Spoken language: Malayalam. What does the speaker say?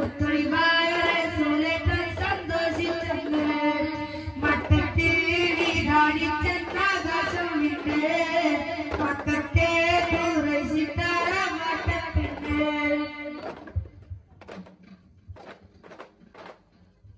പുത്തൊഴിവായ സൂലേ സന്തോഷിച്ചു മട്ടത്തിൽ കാണിച്ച